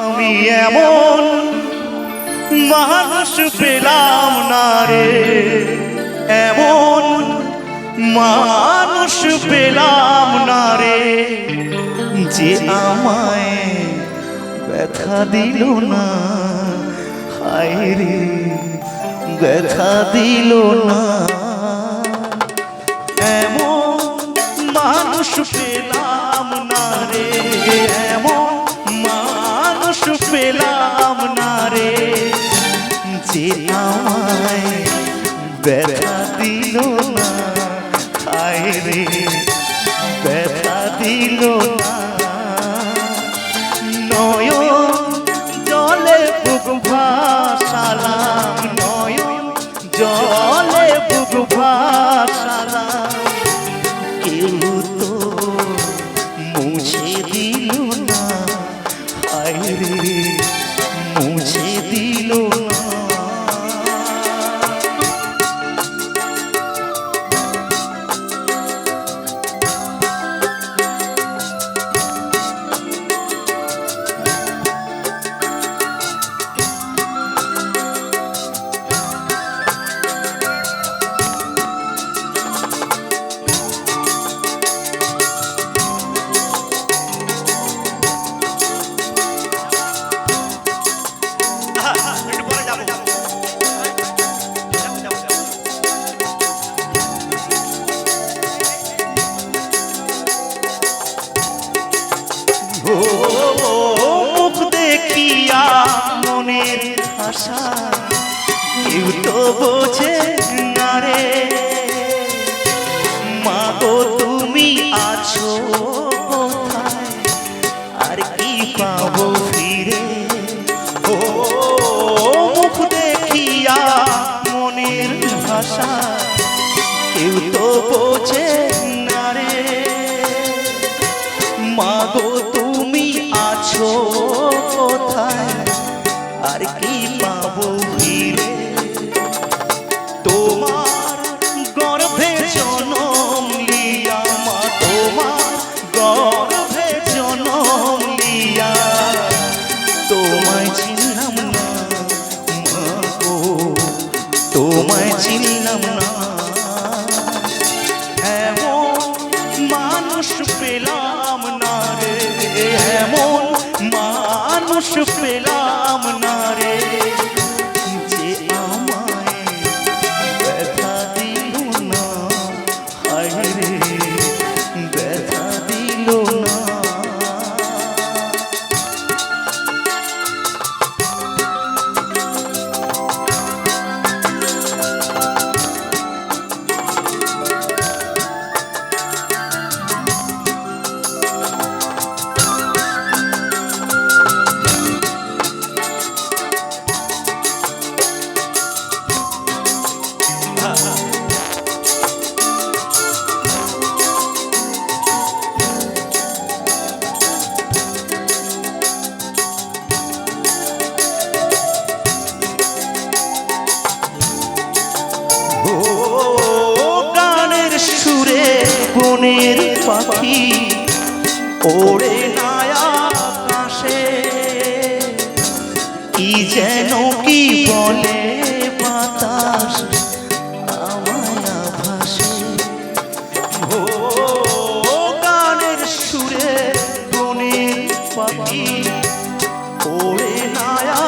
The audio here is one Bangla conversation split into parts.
আমি এমন মানুষ পেলাম না রে। এমন মানুষ পেলাম না রে, যে আমায় ব্যথা দিল না। হায় রে, ব্যথা দিল না। পেলাম না রে। যে আমায় ব্যথা দিল হায় রে ব্যথা দিল না। নয়ন জলে বুক মুখ দেখিয়া মনের ভাষা, কেউ তো বোঝে না রে। মা গো তুমি আছো আর কি পাবো ফিরে? ও, মুখ দেখিয়া মনের ভাষা, কেউ তো বোঝে আর কি পাবো ফিরে? তোমার গর্ভে জনম লিয়া মা, তোমার গর্ভে জনম লিয়া। তোমায় চিনলাম না তোমায় চিনলাম না। এমন মানুষ পেলাম না রে, এমন মানুষ পেলাম না। পাখি ওড়ে নায়া আকাশে। কি যেন কি বলে সুরে পাখি ওড়ে নায়া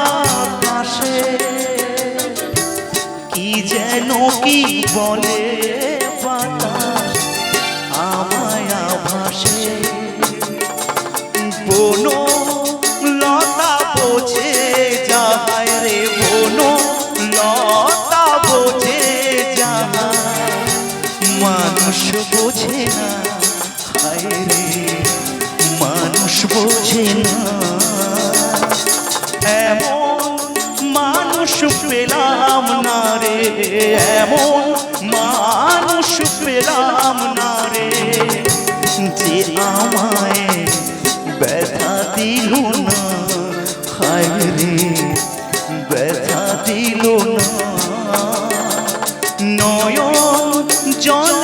যেন কি বলে মানুষ বোঝে না। রে, মানুষ বোঝে না। এমন মানুষ পেলাম না রে, এমন মানুষ পেলাম না রে। যে আমায় ব্যথা দিল না রে, ব্যথা দিল না। নয়ন জলে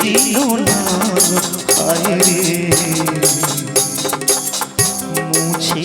দিল না। হায় রে মুছে